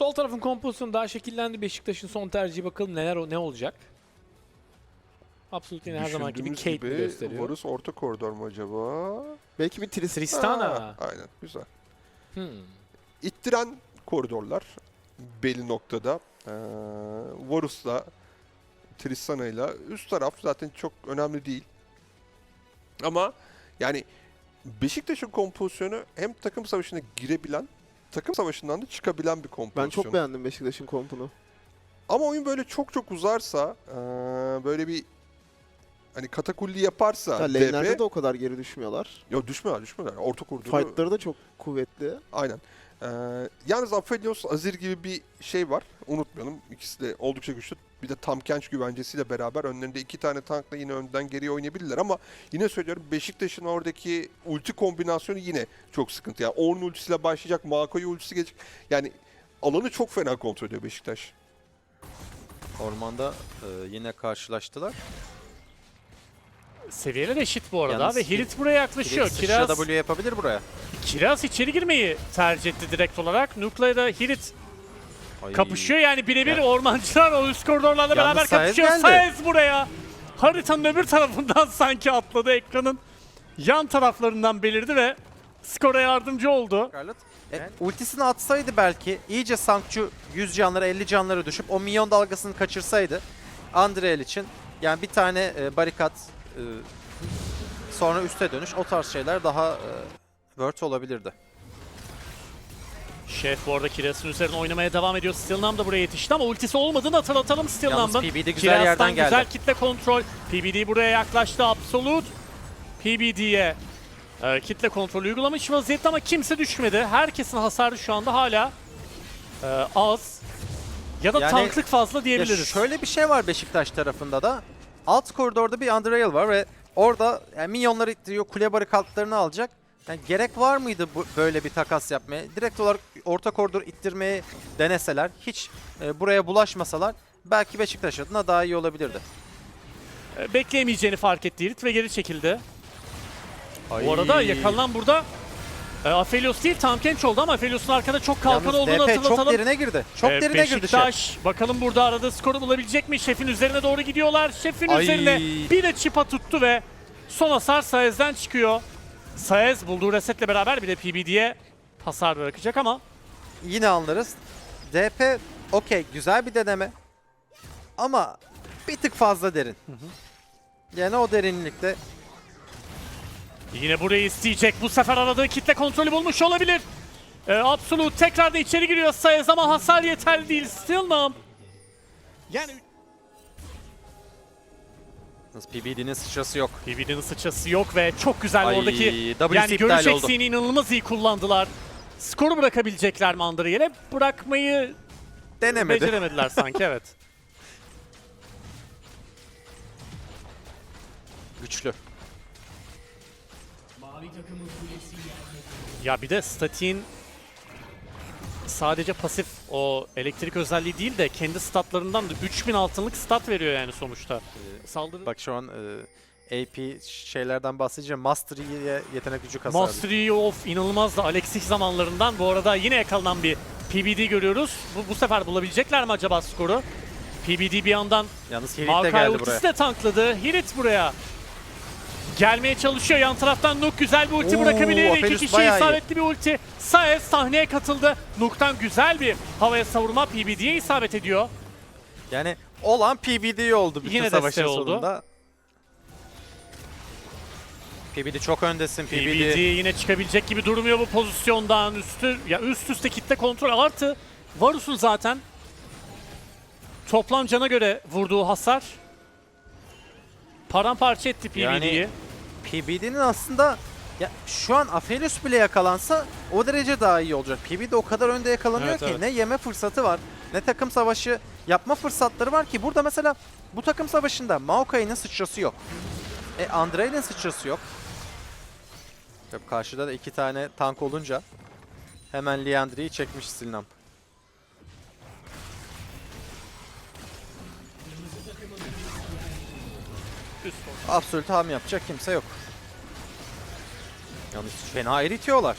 Sol tarafın kompozisyonu daha şekillendi. Beşiktaş'ın son tercihi bakalım neler o ne olacak. Absolut yine her zamanki gibi Kate gibi gösteriyor? Varus orta koridor mu acaba? Belki bir Tris. Tristana. Ha, aynen güzel. Hmm. İttiren koridorlar belli noktada. Ee, Varus'la Tristana'yla üst taraf zaten çok önemli değil. Ama yani Beşiktaş'ın kompozisyonu hem takım savaşına girebilen, takım savaşından da çıkabilen bir kompozisyon. Ben çok beğendim Beşiktaş'ın kompunu. Ama oyun böyle çok çok uzarsa, ee, böyle bir hani katakulli yaparsa Ya lane'lerde de o kadar geri düşmüyorlar. Yok düşmüyorlar düşmüyorlar. Orta koridoru Fight'ları da çok kuvvetli. Aynen. Ee, yalnız Aphelios, Azir gibi bir şey var. Unutmayalım. İkisi de oldukça güçlü. Bir de tam genç güvencesiyle beraber önlerinde iki tane tankla yine önden geriye oynayabilirler ama yine söylüyorum Beşiktaş'ın oradaki ulti kombinasyonu yine çok sıkıntı. Yani Ornn ultisiyle başlayacak, Makoy ultisi gelecek. Yani alanı çok fena kontrol ediyor Beşiktaş. Ormanda e, yine karşılaştılar. Seviyeler eşit bu arada Yalnız ve Hirit- Hirit buraya yaklaşıyor. Sıçra Kiraz, W yapabilir buraya. Kiraz içeri girmeyi tercih etti direkt olarak. Nuclea'da Hirit Ay. kapışıyor yani birebir Ya. ormancılar o üst koridorlarla Yalnız beraber Saez kapışıyor. geldi. Saez buraya. Haritanın öbür tarafından sanki atladı ekranın yan taraflarından belirdi ve skora yardımcı oldu. Scarlet. E, ultisini atsaydı belki iyice Sankçu 100 canlara 50 canlara düşüp o minyon dalgasını kaçırsaydı Andreel için yani bir tane e, barikat e, sonra üste dönüş o tarz şeyler daha e, worth olabilirdi. Şef bu arada Kiraz'ın üzerine oynamaya devam ediyor. Stilnam da buraya yetişti ama ultisi olmadığını hatırlatalım Yalnız Stilnam'ın. PB'de güzel Kiraz'dan yerden geldi. güzel kitle kontrol. PBD buraya yaklaştı. Absolute PBD'ye e, kitle kontrolü uygulamış vaziyette ama kimse düşmedi. Herkesin hasarı şu anda hala e, az. Ya da Yani- tanklık fazla Ya diyebiliriz. şöyle bir şey var Beşiktaş tarafında da. Alt koridorda bir Andreal var ve orada yani minyonları ittiriyor, kule barikatlarını alacak. Yani gerek var mıydı bu, böyle bir takas yapmaya? Direkt olarak orta koridor ittirmeyi deneseler, hiç e, buraya bulaşmasalar belki Beşiktaş adına daha iyi olabilirdi. E, bekleyemeyeceğini fark etti Hirit ve geri çekildi. Bu arada yakalanan burada e, Aphelios değil Tam Kench oldu ama Aphelios'un arkada çok kalkan Yalnız olduğunu DP hatırlatalım. çok derine girdi. Çok Ee, derine girdi. Beşiktaş bakalım burada arada skoru bulabilecek mi? Şefin üzerine doğru gidiyorlar. Şefin Ay. üzerine bir de çipa tuttu ve son hasar Saez'den çıkıyor. Saez bulduğu resetle beraber bir de PBD'ye hasar bırakacak ama Yine anlarız. DP okey güzel bir deneme. Ama bir tık fazla derin. Yani o derinlikte yine burayı isteyecek. Bu sefer aradığı kitle kontrolü bulmuş olabilir. Ee, Absolute tekrar da içeri giriyor Saez ama hasar yeterli değil. Stillnam. Yani PBD'nin sıçrası yok. PBD'nin sıçrası yok ve çok güzel Ay, oradaki WC yani iptal görüş eksiğini inanılmaz iyi kullandılar. Skoru bırakabilecekler mi Andrey'e? Bırakmayı Denemedi. beceremediler sanki evet. Güçlü. Ya bir de statin sadece pasif o elektrik özelliği değil de kendi statlarından da 3000 altınlık stat veriyor yani sonuçta. Saldırı Bak şu an e, AP şeylerden bahsedeceğim. Mastery'ye yetenek gücü kasardı. Mastery of inanılmaz da Alexis zamanlarından. Bu arada yine yakalanan bir PBD görüyoruz. Bu, bu sefer bulabilecekler mi acaba skoru? PBD bir yandan Yalnız Hirit de Maokai geldi buraya. de tankladı. Hirit buraya gelmeye çalışıyor. Yan taraftan Nuk güzel bir ulti Oo, bırakabilir. İki kişi iyi. isabetli bir ulti. Saez sahneye katıldı. Nuk'tan güzel bir havaya savurma PBD'ye isabet ediyor. Yani olan PBD oldu bütün Yine savaşın oldu. sonunda. PBD çok öndesin. PBD. PBD yine çıkabilecek gibi durmuyor bu pozisyondan. Üstü ya üst üste kitle kontrol artı Varus'un zaten toplam cana göre vurduğu hasar paramparça etti PBD'yi. Yani- PBD'nin aslında ya şu an Aphelios bile yakalansa o derece daha iyi olacak. PBD o kadar önde yakalanıyor Evet, ki evet. ne yeme fırsatı var ne takım savaşı yapma fırsatları var ki burada mesela bu takım savaşında Maokai'nin sıçrası yok. E Andrei'nin sıçrası yok. Tabii karşıda da iki tane tank olunca hemen Liandry'i çekmiş Silnam. Üst Absolut ham yapacak kimse yok. Yalnız fena eritiyorlar.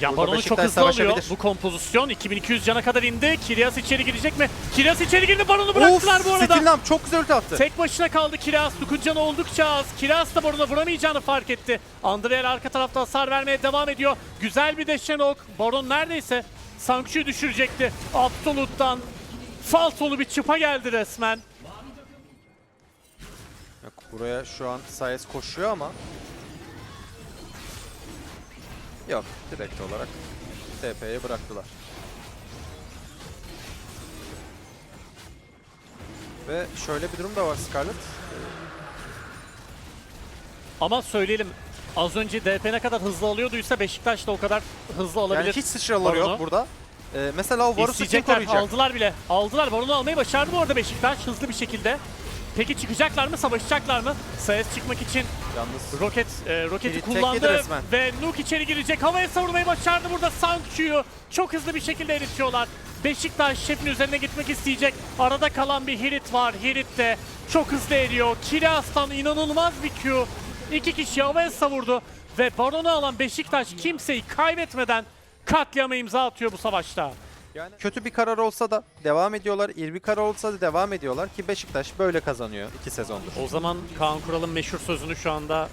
Ya Burada Baron'u çok hızlı alıyor bu kompozisyon. 2200 cana kadar indi. Kiryas içeri girecek mi? Kiryas içeri girdi. Baron'u bıraktılar bu arada. Stilnam çok güzel ulti attı. Tek başına kaldı Kiraz. Tukuncan oldukça az. Kiraz da Baron'a vuramayacağını fark etti. Andreel arka tarafta hasar vermeye devam ediyor. Güzel bir Deşenok. Baron neredeyse Sanktü'yü düşürecekti. Absolut'tan falsolu bir çıpa geldi resmen. Buraya şu an Sayes koşuyor ama Yok, direkt olarak TP'ye bıraktılar. Ve şöyle bir durum da var Scarlet. Ama söyleyelim az önce DP ne kadar hızlı alıyorduysa Beşiktaş da o kadar hızlı alabilir. Yani hiç sıçraları yok burada. Ee, mesela o Varus'u kim koruyacak? Aldılar bile. Aldılar. Baron'u almayı başardı bu arada Beşiktaş hızlı bir şekilde. Peki çıkacaklar mı? Savaşacaklar mı? Sayes çıkmak için Yalnız roket e, roketi kullandı resmen. ve Nuke içeri girecek. Havaya savurmayı başardı burada Sancho'yu. Çok hızlı bir şekilde eritiyorlar. Beşiktaş şefin üzerine gitmek isteyecek. Arada kalan bir Hirit var. Hirit de çok hızlı eriyor. Kiraz'dan inanılmaz bir Q. İki kişi havaya savurdu ve Baron'u alan Beşiktaş kimseyi kaybetmeden katliama imza atıyor bu savaşta. Yani kötü bir karar olsa da devam ediyorlar. İyi bir karar olsa da devam ediyorlar ki Beşiktaş böyle kazanıyor iki sezondur. O zaman Kaan Kural'ın meşhur sözünü şu anda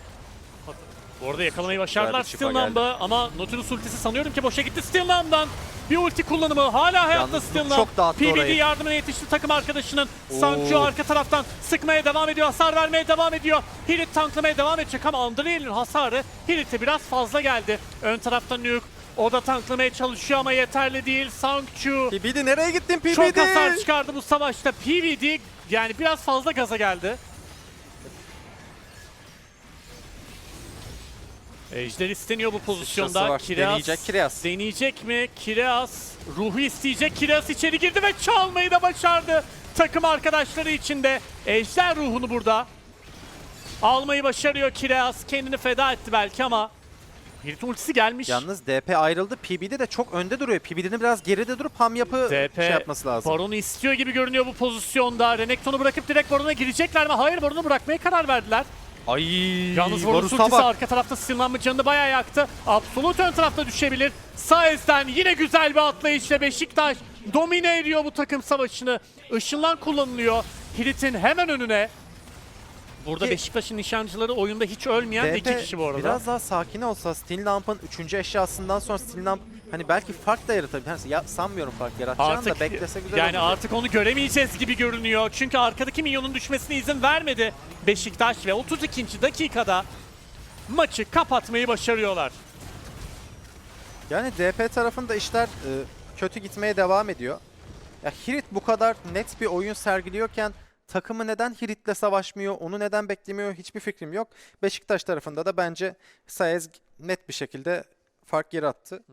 bu arada yakalamayı başardılar şifa Stilnamb'ı ama Nautilus ultisi sanıyorum ki boşa gitti Stilnamb'dan. Bir ulti kullanımı hala hayatta çok dağıttı PBD orayı. yardımına yetişti takım arkadaşının. Oo. Sancho arka taraftan sıkmaya devam ediyor, hasar vermeye devam ediyor. Hirit tanklamaya devam edecek ama Andreel'in hasarı Hirit'e biraz fazla geldi. Ön tarafta Nuke. O da tanklamaya çalışıyor ama yeterli değil. Sancho PBD nereye gittin PBD? çok hasar çıkardı bu savaşta. PVD yani biraz fazla gaza geldi. Ejder isteniyor bu pozisyonda. Sıçrası var. Kireas Deneyecek Kireas. Deneyecek mi? Kireas ruhu isteyecek. Kireas içeri girdi ve çalmayı da başardı. Takım arkadaşları içinde Ejder ruhunu burada almayı başarıyor Kireas. Kendini feda etti belki ama Hirit ultisi gelmiş. Yalnız DP ayrıldı. PBD de çok önde duruyor. PBD'nin biraz geride durup ham yapı DP şey yapması lazım. Baron'u istiyor gibi görünüyor bu pozisyonda. Renekton'u bırakıp direkt Baron'a girecekler mi? Hayır Baron'u bırakmaya karar verdiler. Ay, Yalnız Varus ultisi bak. arka tarafta Sinlan'ın canını bayağı yaktı. Absolute ön tarafta düşebilir. Saez'den yine güzel bir atlayışla Beşiktaş domine ediyor bu takım savaşını. Işınlan kullanılıyor. Hirit'in hemen önüne. Burada Ki- Beşiktaş'ın nişancıları oyunda hiç ölmeyen de iki DP kişi bu arada. biraz daha sakin olsa Steel Lamp'ın 3. eşyasından sonra Steel Lamp hani belki fark da yaratabilir. Ya, sanmıyorum fark yaratacağını da beklese güzel yani olurdu. artık onu göremeyeceğiz gibi görünüyor. Çünkü arkadaki minyonun düşmesine izin vermedi Beşiktaş ve 32. dakikada maçı kapatmayı başarıyorlar. Yani DP tarafında işler e, kötü gitmeye devam ediyor. Ya Hirit bu kadar net bir oyun sergiliyorken takımı neden Hirit'le savaşmıyor, onu neden beklemiyor hiçbir fikrim yok. Beşiktaş tarafında da bence Saez net bir şekilde fark yarattı.